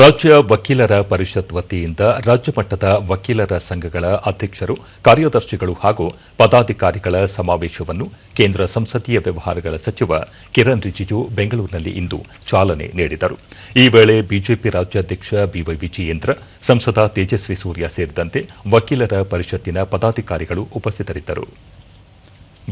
ರಾಜ್ಯ ವಕೀಲರ ಪರಿಷತ್ ವತಿಯಿಂದ ರಾಜ್ಯ ಮಟ್ಟದ ವಕೀಲರ ಸಂಘಗಳ ಅಧ್ಯಕ್ಷರು, ಕಾರ್ಯದರ್ಶಿಗಳು ಹಾಗೂ ಪದಾಧಿಕಾರಿಗಳ ಸಮಾವೇಶವನ್ನು ಕೇಂದ್ರ ಸಂಸದೀಯ ವ್ಯವಹಾರಗಳ ಸಚಿವ ಕಿರಣ್ ರಿಜಿಜು ಬೆಂಗಳೂರಿನಲ್ಲಿ ಇಂದು ಚಾಲನೆ ನೀಡಿದರು. ಈ ವೇಳೆ ಬಿಜೆಪಿ ರಾಜ್ಯಾಧ್ಯಕ್ಷ ಬಿವೈ ವಿಜಯೇಂದ್ರ, ಸಂಸದ ತೇಜಸ್ವಿ ಸೂರ್ಯ ಸೇರಿದಂತೆ ವಕೀಲರ ಪರಿಷತ್ತಿನ ಪದಾಧಿಕಾರಿಗಳು ಉಪಸ್ಥಿತರಿದ್ದರು.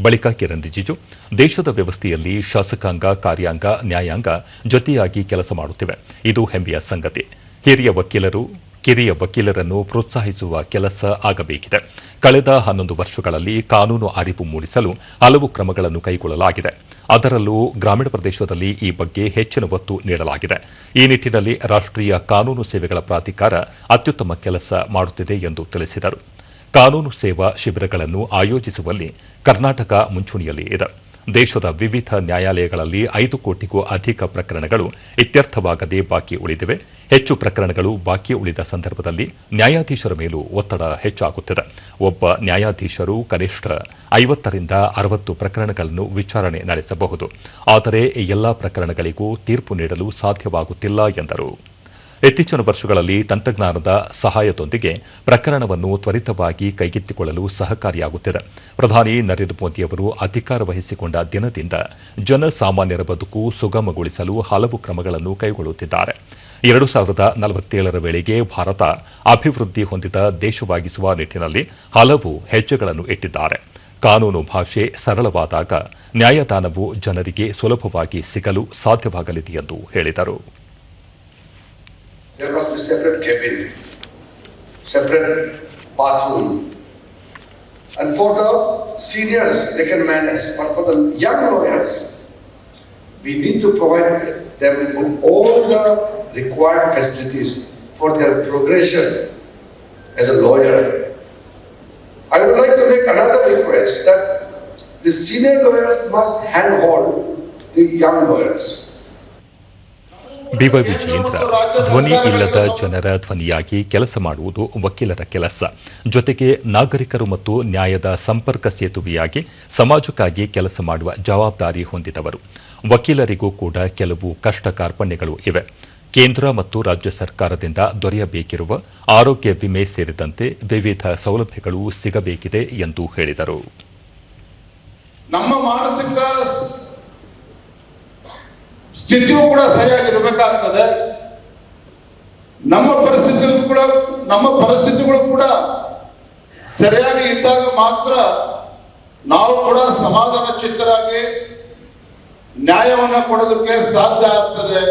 ಬಳಿಕ ಕಿರಣ್ ರಿಜಿಜು, ದೇಶದ ವ್ಯವಸ್ಥೆಯಲ್ಲಿ ಶಾಸಕಾಂಗ, ಕಾರ್ಯಾಂಗ, ನ್ಯಾಯಾಂಗ ಜೊತೆಯಾಗಿ ಕೆಲಸ ಮಾಡುತ್ತಿವೆ. ಇದು ಹೆಮ್ಮೆಯ ಸಂಗತಿ. ಹಿರಿಯ ವಕೀಲರು, ಕಿರಿಯ ವಕೀಲರನ್ನು ಪ್ರೋತ್ಸಾಹಿಸುವ ಕೆಲಸ ಆಗಬೇಕಿದೆ. ಕಳೆದ ಹನ್ನೊಂದು ವರ್ಷಗಳಲ್ಲಿ ಕಾನೂನು ಅರಿವು ಮೂಡಿಸಲು ಹಲವು ಕ್ರಮಗಳನ್ನು ಕೈಗೊಳ್ಳಲಾಗಿದೆ. ಅದರಲ್ಲೂ ಗ್ರಾಮೀಣ ಪ್ರದೇಶದಲ್ಲಿ ಈ ಬಗ್ಗೆ ಹೆಚ್ಚಿನ ಒತ್ತು ನೀಡಲಾಗಿದೆ. ಈ ನಿಟ್ಟಿನಲ್ಲಿ ರಾಷ್ಟ್ರೀಯ ಕಾನೂನು ಸೇವೆಗಳ ಪ್ರಾಧಿಕಾರ ಅತ್ಯುತ್ತಮ ಕೆಲಸ ಮಾಡುತ್ತಿದೆ ಎಂದು ತಿಳಿಸಿದರು. ಕಾನೂನು ಸೇವಾ ಶಿಬಿರಗಳನ್ನು ಆಯೋಜಿಸುವಲ್ಲಿ ಕರ್ನಾಟಕ ಮುಂಚೂಣಿಯಲ್ಲಿ ಇದೆ. ದೇಶದ ವಿವಿಧ ನ್ಯಾಯಾಲಯಗಳಲ್ಲಿ ಐದು ಕೋಟಿಗೂ ಅಧಿಕ ಪ್ರಕರಣಗಳು ಇತ್ಯರ್ಥವಾಗದೆ ಬಾಕಿ ಉಳಿದಿವೆ. ಹೆಚ್ಚು ಪ್ರಕರಣಗಳು ಬಾಕಿ ಉಳಿದ ಸಂದರ್ಭದಲ್ಲಿ ನ್ಯಾಯಾಧೀಶರ ಮೇಲೂ ಒತ್ತಡ ಹೆಚ್ಚಾಗುತ್ತಿದೆ. ಒಬ್ಬ ನ್ಯಾಯಾಧೀಶರು ಕನಿಷ್ಠ ಐವತ್ತರಿಂದ ಅರವತ್ತು ಪ್ರಕರಣಗಳನ್ನು ವಿಚಾರಣೆ ನಡೆಸಬಹುದು. ಆದರೆ ಎಲ್ಲಾ ಪ್ರಕರಣಗಳಿಗೂ ತೀರ್ಪು ನೀಡಲು ಸಾಧ್ಯವಾಗುತ್ತಿಲ್ಲ ಎಂದರು. ಇತ್ತೀಚಿನ ವರ್ಷಗಳಲ್ಲಿ ತಂತ್ರಜ್ಞಾನದ ಸಹಾಯದೊಂದಿಗೆ ಪ್ರಕರಣವನ್ನು ತ್ವರಿತವಾಗಿ ಕೈಗೆತ್ತಿಕೊಳ್ಳಲು ಸಹಕಾರಿಯಾಗುತ್ತಿದೆ. ಪ್ರಧಾನಿ ನರೇಂದ್ರ ಮೋದಿಯವರು ಅಧಿಕಾರ ವಹಿಸಿಕೊಂಡ ದಿನದಿಂದ ಜನಸಾಮಾನ್ಯರ ಬದುಕು ಸುಗಮಗೊಳಿಸಲು ಹಲವು ಕ್ರಮಗಳನ್ನು ಕೈಗೊಳ್ಳುತ್ತಿದ್ದಾರೆ. ಎರಡು ಸಾವಿರದ ನಲವತ್ತೇಳರ ವೇಳೆಗೆ ಭಾರತ ಅಭಿವೃದ್ಧಿ ಹೊಂದಿದ ದೇಶವಾಗಿಸುವ ನಿಟ್ಟಿನಲ್ಲಿ ಹಲವು ಹೆಜ್ಜೆಗಳನ್ನು ಇಟ್ಟಿದ್ದಾರೆ. ಕಾನೂನು ಭಾಷೆ ಸರಳವಾದಾಗ ನ್ಯಾಯದಾನವು ಜನರಿಗೆ ಸುಲಭವಾಗಿ ಸಿಗಲು ಸಾಧ್ಯವಾಗಲಿದೆ ಎಂದು ಹೇಳಿದರು. There must be separate cabin, separate bathroom. And for the seniors, they can manage, but for the young lawyers, we need to provide them with all the required facilities for their progression as a lawyer. I would like to make another request that the senior lawyers must handhold the young lawyers. Vijayendra ಧ್ವನಿ ಇಲ್ಲದ ಜನರ ಧ್ವನಿಯಾಗಿ ಕೆಲಸ ಮಾಡುವುದು ವಕೀಲರ ಕೆಲಸ. ಜೊತೆಗೆ ನಾಗರಿಕರು ಮತ್ತು ನ್ಯಾಯದ ಸಂಪರ್ಕ ಸೇತುವೆಯಾಗಿ ಸಮಾಜಕ್ಕಾಗಿ ಕೆಲಸ ಮಾಡುವ ಜವಾಬ್ದಾರಿ ಹೊಂದಿದವರು. ವಕೀಲರಿಗೂ ಕೂಡ ಕೆಲವು ಕಷ್ಟ ಕಾರ್ಪಣ್ಯಗಳು ಇವೆ. ಕೇಂದ್ರ ಮತ್ತು ರಾಜ್ಯ ಸರ್ಕಾರದಿಂದ ದೊರೆಯಬೇಕಿರುವ ಆರೋಗ್ಯ ವಿಮೆ ಸೇರಿದಂತೆ ವಿವಿಧ ಸೌಲಭ್ಯಗಳು ಸಿಗಬೇಕಿದೆ ಎಂದು ಹೇಳಿದರು. ನಮ್ಮ ಮಾನಸಿಕ ಸ್ಥಿತಿಯು ಕೂಡ ಸರಿಯಾಗಿರ್ಬೇಕಾಗ್ತದೆ. ನಮ್ಮ ಪರಿಸ್ಥಿತಿ ಕೂಡ, ನಮ್ಮ ಪರಿಸ್ಥಿತಿಗಳು ಕೂಡ ಸರಿಯಾಗಿ ಇದ್ದಾಗ ಮಾತ್ರ ನಾವು ಕೂಡ ಸಮಾಧಾನ ಚಿತ್ತರಾಗಿ ನ್ಯಾಯವನ್ನ ಕೊಡೋದಕ್ಕೆ ಸಾಧ್ಯ ಆಗ್ತದೆ.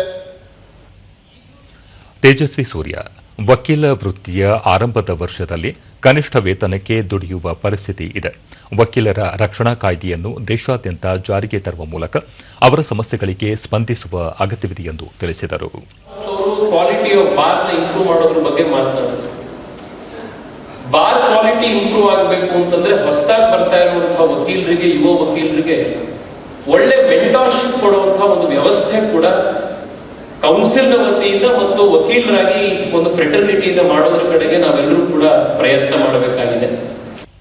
ತೇಜಸ್ವಿ ಸೂರ್ಯ, ವಕೀಲ ವೃತ್ತಿಯ ಆರಂಭದ ವರ್ಷದಲ್ಲಿ ಕನಿಷ್ಠ ವೇತನಕ್ಕೆ ದುಡಿಯುವ ಪರಿಸ್ಥಿತಿ ಇದೆ. ವಕೀಲರ ರಕ್ಷಣಾ ಕಾಯ್ದೆಯನ್ನು ದೇಶಾದ್ಯಂತ ಜಾರಿಗೆ ತರುವ ಮೂಲಕ ಅವರ ಸಮಸ್ಯೆಗಳಿಗೆ ಸ್ಪಂದಿಸುವ ಅಗತ್ಯವಿದೆ ಎಂದು ತಿಳಿಸಿದರು. ಬಾರ್ ಕ್ವಾಲಿಟಿ ಇಂಪ್ರೂವ್ ಆಗಬೇಕು ಅಂತಂದ್ರೆ ಹೊಸದಾಗಿ ಬರ್ತಾ ಇರುವಂತಹ ವಕೀಲರಿಗೆ, ಯುವ ವಕೀಲರಿಗೆ ಒಳ್ಳೆ ಮೆಂಟಾರ್ಶಿಪ್ ಕೊಡುವಂತಹ ಒಂದು ವ್ಯವಸ್ಥೆ ಕೂಡ ಕೌನ್ಸಿಲ್ನ ವತಿಯಿಂದ ಮತ್ತು ವಕೀಲರಾಗಿ ಒಂದು ಫ್ರೆಟರ್ನಿಟಿಯಿಂದ ಮಾಡೋದ್ರ ಕಡೆಗೆ ನಾವೆಲ್ಲರೂ ಕೂಡ ಪ್ರಯತ್ನ ಮಾಡಬೇಕಾಗಿದೆ.